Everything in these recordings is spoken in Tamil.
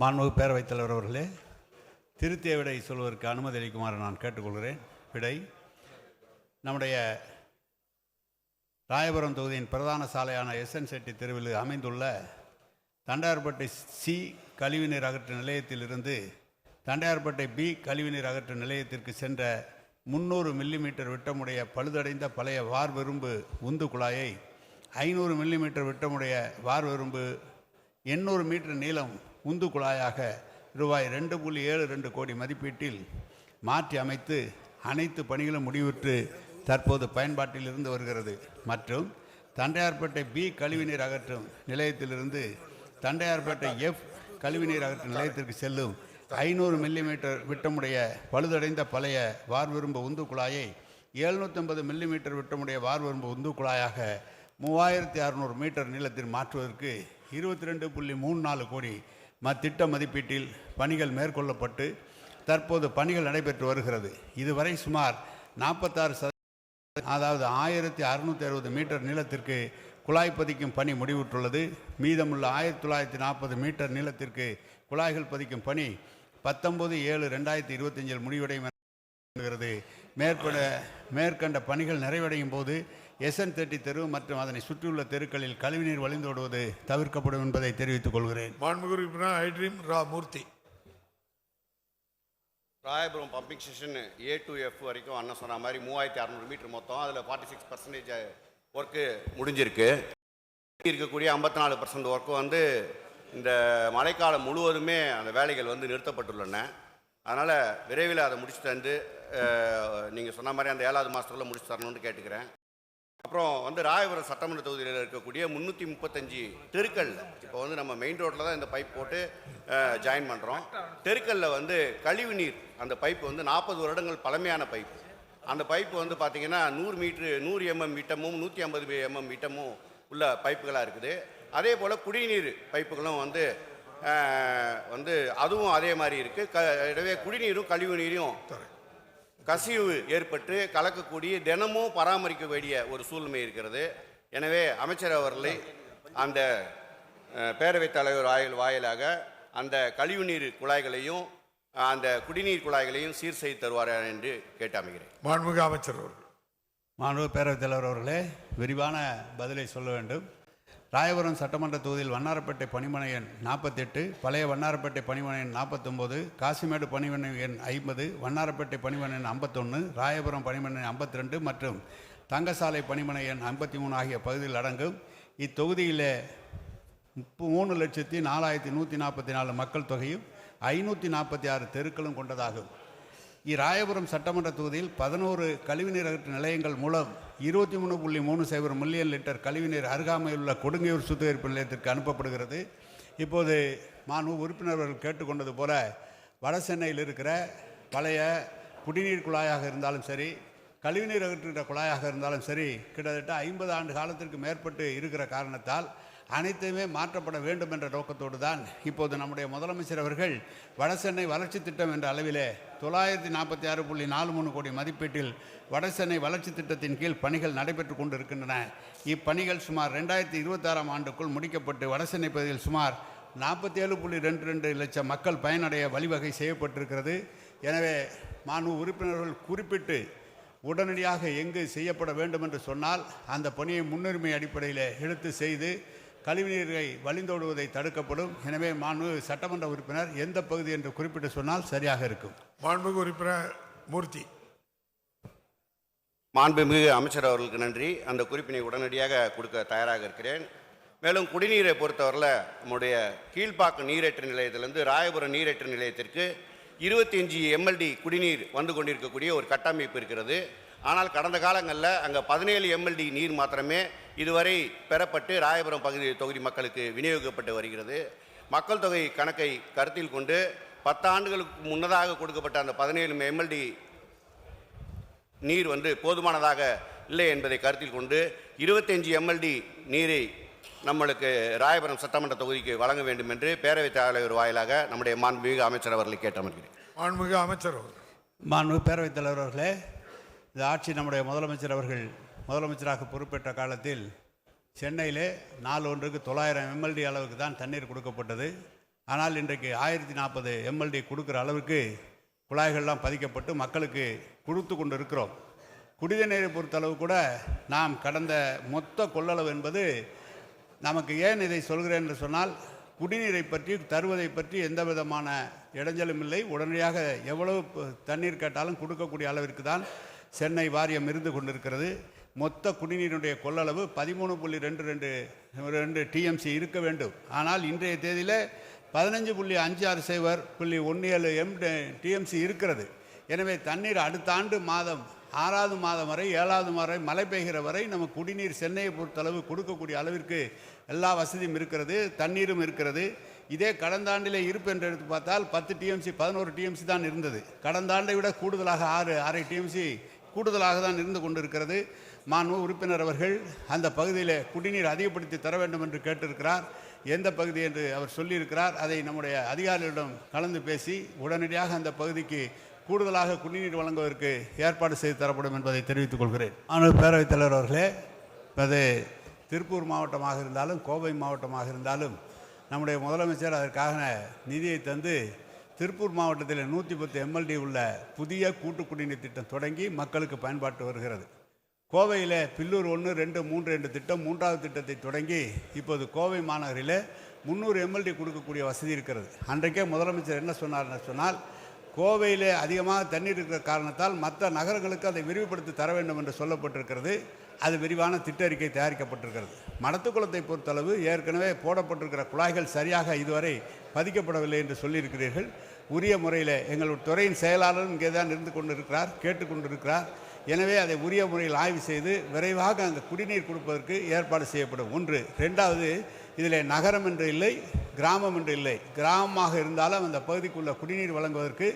மாண்பு பேரவைத் தலைவர் அவர்களே திருத்திய விடை சொல்வதற்கு அனுமதி அளிக்குமாறு நான் கேட்டுக்கொள்கிறேன். விடை நம்முடைய ராயபுரம் தொகுதியின் பிரதான சாலையான எஸ்என் செட்டி தெருவில் அமைந்துள்ள தண்டையார்பட்டை சி கழிவுநீர் அகற்று நிலையத்திலிருந்து தண்டையார்பட்டை பி கழிவுநீர் அகற்று நிலையத்திற்கு சென்ற முந்நூறு மில்லிமீட்டர் விட்டமுடைய பழுதடைந்த பழைய வார்வெரும்பு உந்து குழாயை ஐநூறு மில்லிமீட்டர் விட்டமுடைய வார்வெரும்பு எண்ணூறு மீட்டர் நீளம் உந்து குழாயாக ரூபாய் ரெண்டு புள்ளி ஏழு ரெண்டு கோடி மதிப்பீட்டில் மாற்றி அமைத்து அனைத்து பணிகளும் முடிவுற்று தற்போது பயன்பாட்டில் இருந்து வருகிறது. மற்றும் தண்டையார்பேட்டை பி கழிவுநீர் அகற்றும் நிலையத்திலிருந்து தண்டையார்பேட்டை எஃப் கழிவுநீர் அகற்றும் நிலையத்திற்கு செல்லும் ஐநூறு மில்லிமீட்டர் விட்டமுடைய பழுதடைந்த பழைய வார்விரும்பு உந்து குழாயை எழுநூற்றம்பது மில்லிமீட்டர் விட்டமுடைய வார்விரும்பு உந்து குழாயாக மூவாயிரத்தி அறுநூறு மீட்டர் நீளத்தில் மாற்றுவதற்கு இருபத்தி ரெண்டு புள்ளி மூணு நாலு கோடி மத்திட்ட மதிப்பீட்டில் பணிகள் மேற்கொள்ளப்பட்டு தற்போது பணிகள் நடைபெற்று வருகிறது. இதுவரை சுமார் நாற்பத்தாறு சத அதாவது ஆயிரத்தி அறுநூற்றி அறுபது மீட்டர் நீளத்திற்கு குழாய் பதிக்கும் பணி முடிவுற்றுள்ளது. மீதமுள்ள ஆயிரத்தி தொள்ளாயிரத்தி நாற்பது மீட்டர் நீளத்திற்கு குழாய்கள் பதிக்கும் பணி பத்தொன்பது ஏழு ரெண்டாயிரத்தி இருபத்தஞ்சில் முடிவடையும் மேற்கொண்ட மேற்கண்ட பணிகள் நிறைவடையும் போது எஸ்என் தேர்ட்டி தெரு மற்றும் அதனை சுற்றியுள்ள தெருக்களில் கழிவுநீர் வழிந்தோடுவது தவிர்க்கப்படும் என்பதை தெரிவித்துக் கொள்கிறேன். மாண்புமிகு உறுப்பினர் Idream R Murthy. Royapuram pumping station A to F வரைக்கும் அண்ணன் சொன்ன மாதிரி மூவாயிரத்தி அறநூறு மீட்டர் மொத்தம். அதில் ஃபார்ட்டி சிக்ஸ் பர்சன்டேஜ் ஒர்க்கு முடிஞ்சிருக்கு இருக்கக்கூடிய ஐம்பத்தி நாலு பர்சன்ட் ஒர்க்கு வந்து இந்த மழைக்காலம் முழுவதுமே அந்த வேலைகள் வந்து நிறுத்தப்பட்டுள்ளன. அதனால் விரைவில் அதை முடிச்சு தந்து நீங்கள் சொன்ன மாதிரி அந்த ஏழாவது மாதத்துக்குள்ளே முடிச்சு தரணும்னு கேட்டுக்கிறேன். அப்புறம் வந்து ராயபுரம் சட்டமன்ற தொகுதியில் இருக்கக்கூடிய முந்நூற்றி முப்பத்தஞ்சு தெருக்கள் இப்போ வந்து நம்ம மெயின் ரோட்டில் தான் இந்த பைப் போட்டு ஜாயின் பண்ணுறோம் தெருக்கல்ல வந்து கழிவு நீர் அந்த பைப் வந்து நாற்பது வருடங்கள் பழமையான பைப் அந்த பைப் வந்து பார்த்தீங்கன்னா நூறு மீட்ரு நூறு எம்எம் விட்டமும் நூற்றி ஐம்பது எம்எம் விட்டமும் உள்ள பைப்புகளாக இருக்குது. அதே போல் குடிநீர் பைப்புகளும் வந்து வந்து அதுவும் அதே மாதிரி இருக்குது க எனவே குடிநீரும் கழிவு நீரும் கசிவு ஏற்பட்டு கலக்கக்கூடிய தினமும் பராமரிக்க வேண்டிய ஒரு சூழ்நிலை இருக்கிறது. எனவே அமைச்சர் அவர்களை அந்த பேரவைத் தலைவர் வாயில் வாயிலாக அந்த கழிவுநீர் குழாய்களையும் அந்த குடிநீர் குழாய்களையும் சீர் செய்து தருவாரா என்று கேட்டு அமைகிறேன் மாண்புமிகு அமைச்சர் அவர்கள். மாண்பு பேரவைத் தலைவர் அவர்களே விரிவான பதிலை சொல்ல வேண்டும். ராயபுரம் சட்டமன்ற தொகுதியில் வண்ணாரப்பேட்டை பணிமனை எண் நாற்பத்தெட்டு பழைய வண்ணாரப்பேட்டை பணிமனை எண் நாற்பத்தொம்போது காசிமேடு பணிமனை எண் ஐம்பது வண்ணாரப்பேட்டை பணிமனை எண் ஐம்பத்தொன்று ராயபுரம் பணிமனை எண் ஐம்பத்தி ரெண்டு மற்றும் தங்கசாலை பணிமனை எண் ஐம்பத்தி மூணு ஆகிய பகுதியில் அடங்கும். இத்தொகுதியிலே முப்ப- மூணு லட்சத்தி நாலாயிரத்தி நூற்றி நாற்பத்தி நாலு மக்கள் தொகையும் ஐநூற்றி நாற்பத்தி ஆறு தெருக்களும் கொண்டதாகும். இராயபுரம் சட்டமன்ற தொகுதியில் பதினோரு கழிவுநீர் அகற்று நிலையங்கள் மூலம் இருபத்தி மூணு புள்ளி மூணு சைபர் மில்லியன் லிட்டர் கழிவுநீர் அருகாமையில் உள்ள கொடுங்கையூர் சுத்திகரிப்பு நிலையத்திற்கு அனுப்பப்படுகிறது. இப்போது மாண்பு உறுப்பினர்கள் கேட்டுக்கொண்டது போல வட சென்னையில் இருக்கிற பழைய குடிநீர் குழாயாக இருந்தாலும் சரி கழிவுநீர் அகற்றுகிற குழாயாக இருந்தாலும் சரி கிட்டத்தட்ட ஐம்பது ஆண்டு காலத்திற்கு மேற்பட்டு இருக்கிற காரணத்தால் அனைத்துமே மாற்றப்பட வேண்டும் என்ற நோக்கத்தோடு தான் இப்போது நம்முடைய முதலமைச்சர் அவர்கள் வடசென்னை வளர்ச்சி திட்டம் என்ற அளவிலே தொள்ளாயிரத்தி நாற்பத்தி ஆறு புள்ளி நாலு மூணு கோடி மதிப்பீட்டில் வடசென்னை வளர்ச்சி திட்டத்தின் கீழ் பணிகள் நடைபெற்று கொண்டிருக்கின்றன. இப்பணிகள் சுமார் ரெண்டாயிரத்தி இருபத்தாறாம் ஆண்டுக்குள் முடிக்கப்பட்டு வடசென்னை பகுதியில் சுமார் நாற்பத்தி ஏழு புள்ளி ரெண்டு ரெண்டு லட்சம் மக்கள் பயனடைய வழிவகை செய்யப்பட்டிருக்கிறது. எனவே மாண்பு உறுப்பினர்கள் குறிப்பிட்டு உடனடியாக எங்கு செய்யப்பட வேண்டும் என்று சொன்னால் அந்த பணியை முன்னுரிமை அடிப்படையில் எடுத்து செய்து கழிவுநீரை வழிந்தோடுவதை தடுக்கப்படும். எனவே மாண்பு சட்டமன்ற உறுப்பினர் எந்த பகுதி என்று குறிப்பிட்டு சொன்னால் சரியாக இருக்கும். மாண்புமிகு உறுப்பினர் மூர்த்தி. மாண்புமிகு அமைச்சர் அவர்களுக்கு நன்றி. அந்த குறிப்பினை உடனடியாக கொடுக்க தயாராக இருக்கிறேன். மேலும் குடிநீரை பொறுத்தவரையில் நம்முடைய கீழ்ப்பாக்கம் நீரேற்று நிலையத்திலிருந்து ராயபுரம் நீரேற்று நிலையத்திற்கு இருபத்தி அஞ்சு எம்எல்டி குடிநீர் வந்து கொண்டிருக்கக்கூடிய ஒரு கட்டமைப்பு இருக்கிறது. ஆனால் கடந்த காலங்களில் அங்கே பதினேழு எம்எல்டி நீர் மாத்திரமே இதுவரை பெறப்பட்டு ராயபுரம் பகுதி தொகுதி மக்களுக்கு விநியோகிக்கப்பட்டு வருகிறது. மக்கள் தொகை கணக்கை கருத்தில் கொண்டு பத்தாண்டுகளுக்கு முன்னதாக கொடுக்கப்பட்ட அந்த பதினேழு எம்எல்டி நீர் வந்து போதுமானதாக இல்லை என்பதை கருத்தில் கொண்டு 25 எம்எல்டி நீரை நம்மளுக்கு ராயபுரம் சட்டமன்ற தொகுதிக்கு வழங்க வேண்டும் என்று பேரவைத் தலைவர் வாயிலாக நம்முடைய மாண்புமிகு அமைச்சர் அவர்களை கேட்டமர்கிறேன். மாண்புமிகு அமைச்சர் அவர்கள். மாண்பு பேரவைத் தலைவர் அவர்களே இந்த ஆட்சி நம்முடைய முதலமைச்சர் அவர்கள் முதலமைச்சராக பொறுப்பேற்ற காலத்தில் சென்னையிலே நாள் ஒன்றுக்கு தொள்ளாயிரம் எம்எல்டி அளவுக்கு தான் தண்ணீர் கொடுக்கப்பட்டது. ஆனால் இன்றைக்கு ஆயிரத்தி நாற்பது எம்எல்டி கொடுக்குற அளவுக்கு குழாய்கள்லாம் பதிக்கப்பட்டு மக்களுக்கு கொடுத்து கொண்டு இருக்கிறோம் குடித நீரை பொறுத்தளவு கூட நாம் கடந்த மொத்த கொள்ளளவு என்பது நமக்கு ஏன் இதை சொல்கிறேன் என்று சொன்னால் குடிநீரை பற்றி தருவதை பற்றி எந்த விதமான இடைஞ்சலும் இல்லை. உடனடியாக எவ்வளவு தண்ணீர் கேட்டாலும் கொடுக்கக்கூடிய அளவிற்கு தான் சென்னை வாரியம் இருந்து கொண்டிருக்கிறது. மொத்த குடிநீருடைய கொள்ளளவு பதிமூணு புள்ளி ரெண்டு ரெண்டு ரெண்டு டிஎம்சி இருக்க வேண்டும். ஆனால் இன்றைய தேதியில் பதினஞ்சு புள்ளி அஞ்சு ஆறு சைவர் புள்ளி ஒன்று ஏழு எம் டிஎம்சி இருக்கிறது. எனவே தண்ணீர் அடுத்த ஆண்டு மாதம் ஆறாவது மாதம் வரை ஏழாவது வரை மழை பெய்கிற வரை நம்ம குடிநீர் சென்னையை பொறுத்தளவு கொடுக்கக்கூடிய அளவிற்கு எல்லா வசதியும் இருக்கிறது தண்ணீரும் இருக்கிறது. இதே கடந்த ஆண்டிலே இருப்பு என்று எடுத்து பார்த்தால் பத்து டிஎம்சி பதினோரு டிஎம்சி தான் இருந்தது. கடந்த ஆண்டை விட கூடுதலாக ஆறு அரை டிஎம்சி கூடுதலாக தான் இருந்து கொண்டிருக்கிறது. மாண்பு உறுப்பினர் அவர்கள் அந்த பகுதியில் குடிநீர் அதிகப்படுத்தி தர வேண்டும் என்று கேட்டிருக்கிறார். எந்த பகுதி என்று அவர் சொல்லியிருக்கிறார். அதை நம்முடைய அதிகாரிகளிடம் கலந்து பேசி உடனடியாக அந்த பகுதிக்கு கூடுதலாக குடிநீர் வழங்குவதற்கு ஏற்பாடு செய்து தரப்படும் என்பதை தெரிவித்துக் கொள்கிறேன். ஆனால் பேரவைத் தலைவர் அவர்களே அது திருப்பூர் மாவட்டமாக இருந்தாலும் கோவை மாவட்டமாக இருந்தாலும் நம்முடைய முதலமைச்சர் அதற்காக நிதியை தந்து திருப்பூர் மாவட்டத்தில் நூற்றி பத்து எம்எல்டி உள்ள புதிய கூட்டு குடிநீர் திட்டம் தொடங்கி மக்களுக்கு பயன்பாட்டு வருகிறது. கோவையில் பில்லூர் ஒன்று ரெண்டு மூன்று ரெண்டு திட்டம் மூன்றாவது திட்டத்தை தொடங்கி இப்போது கோவை மாநகரில் முந்நூறு எம்எல்டி கொடுக்கக்கூடிய வசதி இருக்கிறது. அன்றைக்கே முதலமைச்சர் என்ன சொன்னார்னு சொன்னால் கோவையில் அதிகமாக தண்ணீர் இருக்கிற காரணத்தால் மற்ற நகரங்களுக்கு அதை விரிவுபடுத்தி தர வேண்டும் என்று சொல்லப்பட்டிருக்கிறது. அது விரிவான திட்ட அறிக்கை தயாரிக்கப்பட்டிருக்கிறது. மடத்துக்குளத்தை பொறுத்தளவு ஏற்கனவே போடப்பட்டிருக்கிற குழாய்கள் சரியாக இதுவரை பதிக்கப்படவில்லை என்று சொல்லியிருக்கிறீர்கள். உரிய முறையில் எங்கள் துறையின் செயலாளரும் இங்கே தான் இருந்து கொண்டிருக்கிறார் கேட்டுக்கொண்டிருக்கிறார் எனவே அதை உரிய முறையில் ஆய்வு செய்து விரைவாக அந்த குடிநீர் கொடுப்பதற்கு ஏற்பாடு செய்யப்படும். ஒன்று. ரெண்டாவது இதில் நகரம் என்று இல்லை கிராமம் என்று இல்லை. கிராமமாக இருந்தாலும் அந்த பகுதிக்குள்ள குடிநீர் வழங்குவதற்கு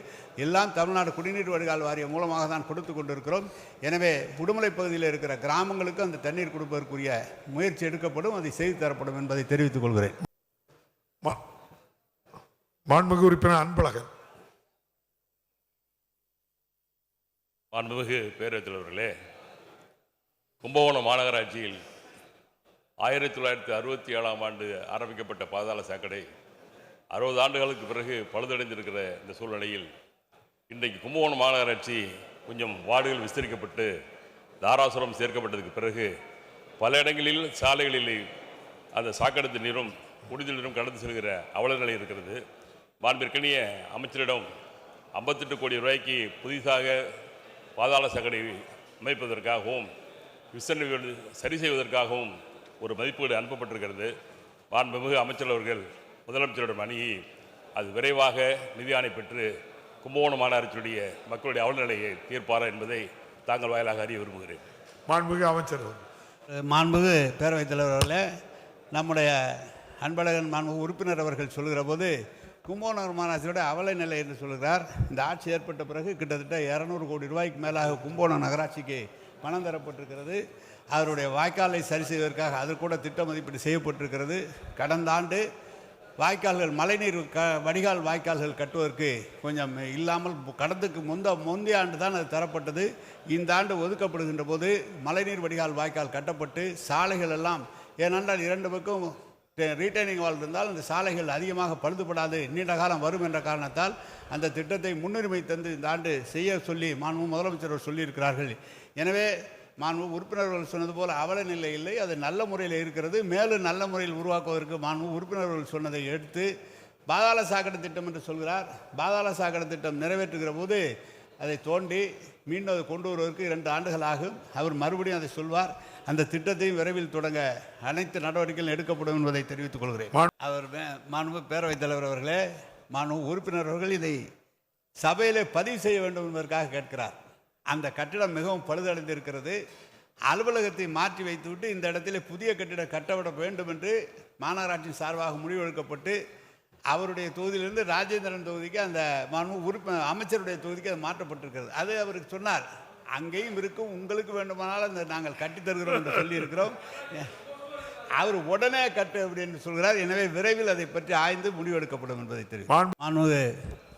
எல்லாம் தமிழ்நாடு குடிநீர் வடிகால் வாரியம் மூலமாக தான் கொடுத்து கொண்டிருக்கிறோம். எனவே உடுமலை பகுதியில் இருக்கிற கிராமங்களுக்கு அந்த தண்ணீர் கொடுப்பதற்குரிய முயற்சி எடுக்கப்படும் அதை செய்து தரப்படும் என்பதை தெரிவித்துக் கொள்கிறேன். மாண்புமிகு உறுப்பினர் அன்பழகன். மாண்புமிகு பேரவைத் தலைவர்களே கும்பகோணம் மாநகராட்சியில் ஆயிரத்தி தொள்ளாயிரத்தி அறுபத்தி ஏழாம் ஆண்டு ஆரம்பிக்கப்பட்ட பாதாள சாக்கடை அறுபது ஆண்டுகளுக்கு பிறகு பழுதடைந்திருக்கிற இந்த சூழ்நிலையில் இன்றைக்கு கும்பகோணம் மாநகராட்சி கொஞ்சம் வார்டுகள் விஸ்தரிக்கப்பட்டு தாராசுரம் சேர்க்கப்பட்டதுக்கு பிறகு பல இடங்களில் சாலைகளில் அந்த சாக்கடை நீரும் குடிநீர் நீரும் கடந்து செல்கிற அவல நிலை இருக்கிறது. மாண்பிற்கனிய அமைச்சரிடம் ஐம்பத்தெட்டு கோடி ரூபாய்க்கு புதிதாக பாதாள சாக்கடை அமைப்பதற்காகவும் விசாரணை சரி செய்வதற்காகவும் ஒரு மதிப்பீடு அனுப்பப்பட்டிருக்கிறது. மாண்புமிகு அமைச்சர் அவர்கள் முதலமைச்சரிடம் அணுகி அது விரைவாக நிதியாணை பெற்று கும்பகோணம் மாநகராட்சியுடைய மக்களுடைய அவலநிலையை தீர்ப்பாரா என்பதை தாங்கள் வாயிலாக அறிய விரும்புகிறேன். மாண்புமிகு அமைச்சர் மாண்புமிகு பேரவைத் தலைவர் அவர்களே நம்முடைய அன்பழகன் மாண்புமிகு உறுப்பினர் அவர்கள் சொல்கிற போது கும்பகோணம் மாநகராட்சியோட அவலை நிலை என்று சொல்கிறார் இந்த ஆட்சி ஏற்பட்ட பிறகு கிட்டத்தட்ட இரநூறு கோடி ரூபாய்க்கு மேலாக கும்பகோணம் நகராட்சிக்கு பணம் தரப்பட்டிருக்கிறது. அவருடைய வாய்க்காலை சரி செய்வதற்காக அது கூட திட்ட மதிப்பீடு செய்யப்பட்டிருக்கிறது. கடந்த ஆண்டு வாய்க்கால்கள் மழைநீர் க வடிகால் வாய்க்கால்கள் கட்டுவதற்கு கொஞ்சம் இல்லாமல் கடந்துக்கு முந்த முந்தைய ஆண்டு தான் அது தரப்பட்டது. இந்த ஆண்டு ஒதுக்கப்படுகின்ற போது மழைநீர் வடிகால் வாய்க்கால் கட்டப்பட்டு சாலைகள் எல்லாம் ஏனென்றால் இரண்டு பக்கம் ரீட்டைனிங் வால் இருந்தால் அந்த சாலைகள் அதிகமாக பழுதுபடாது நீண்ட காலம் வரும் என்ற காரணத்தால் அந்த திட்டத்தை முன்னுரிமை தந்து இந்த ஆண்டு செய்ய சொல்லி மாண்பு முதலமைச்சர் சொல்லியிருக்கிறார்கள். எனவே மாண்பு உறுப்பினர்கள் சொன்னது போல் அவல நிலை இல்லை அது நல்ல முறையில் இருக்கிறது மேலும் நல்ல முறையில் உருவாக்குவதற்கு மாண்பு உறுப்பினர்கள் சொன்னதை எடுத்து பாதாள சாக்கடை திட்டம் என்று சொல்கிறார். பாதாள சாக்கடை திட்டம் நிறைவேற்றுகிற போது அதை தோண்டி மீண்டும் அதை கொண்டு வருவதற்கு இரண்டு ஆண்டுகள் ஆகும். அவர் மறுபடியும் அதை சொல்வார். அந்த திட்டத்தையும் விரைவில் தொடங்க அனைத்து நடவடிக்கைகளும் எடுக்கப்படும் என்பதை தெரிவித்துக் கொள்கிறேன். அவர் மாண்பு பேரவைத் தலைவர் அவர்களே மாண்பு உறுப்பினர் அவர்கள் இதை சபையிலே பதிவு செய்ய வேண்டும் என்பதற்காக கேட்கிறார். அந்த கட்டிடம் மிகவும் பழுதடைந்திருக்கிறது. அலுவலகத்தை மாற்றி வைத்துவிட்டு இந்த இடத்திலே புதிய கட்டிடம் கட்டப்பட வேண்டும் என்று மாநகராட்சியின் சார்பாக முடிவெடுக்கப்பட்டு அவருடைய தொகுதியிலிருந்து ராஜேந்திரன் தொகுதிக்கு அந்த மாண்பு உறுப்ப அமைச்சருடைய தொகுதிக்கு அது மாற்றப்பட்டிருக்கிறது. அது அவருக்கு சொன்னார். அங்கேயும் இருக்கும் உங்களுக்கு வேண்டுமானால் அந்த நாங்கள் கட்டித் தருகிறோம் என்று சொல்லியிருக்கிறோம். அவர் உடனே கட்டு அப்படின்னு சொல்கிறார். எனவே விரைவில் அதை பற்றி ஆய்ந்து முடிவெடுக்கப்படும் என்பதை தெரியும் மாண்பு மாண்புமிகு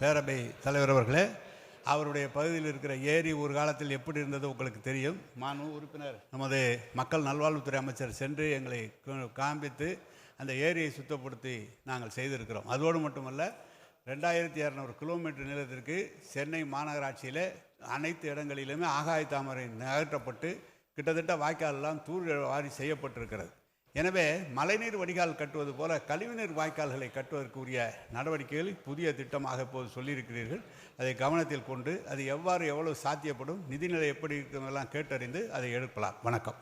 பேரவை தலைவர் அவர்களே அவருடைய பகுதியில் இருக்கிற ஏரி ஒரு காலத்தில் எப்படி இருந்தது உங்களுக்கு தெரியும்? மாண்பு உறுப்பினர் நமது மக்கள் நல்வாழ்வுத்துறை அமைச்சர் சென்று எங்களை காண்பித்து அந்த ஏரியை சுத்தப்படுத்தி நாங்கள் செய்திருக்கிறோம். அதோடு மட்டுமல்ல ரெண்டாயிரத்தி இரநூறு கிலோமீட்டர் நீளத்திற்கு சென்னை மாநகராட்சியில் அனைத்து இடங்களிலுமே ஆகாய தாமரை நகர்த்தப்பட்டு கிட்டத்தட்ட வாய்க்கால் தூர் வாரி செய்யப்பட்டிருக்கிறது. எனவே மழைநீர் வடிகால் கட்டுவது போல கழிவுநீர் வாய்க்கால்களை கட்டுவதற்குரிய நடவடிக்கைகள் புதிய திட்டமாக இப்போது சொல்லியிருக்கிறீர்கள். அதை கவனத்தில் கொண்டு அது எவ்வாறு எவ்வளவு சாத்தியப்படும் நிதிநிலை எப்படி இருக்குமெல்லாம் கேட்டறிந்து அதை எடுக்கலாம். வணக்கம்.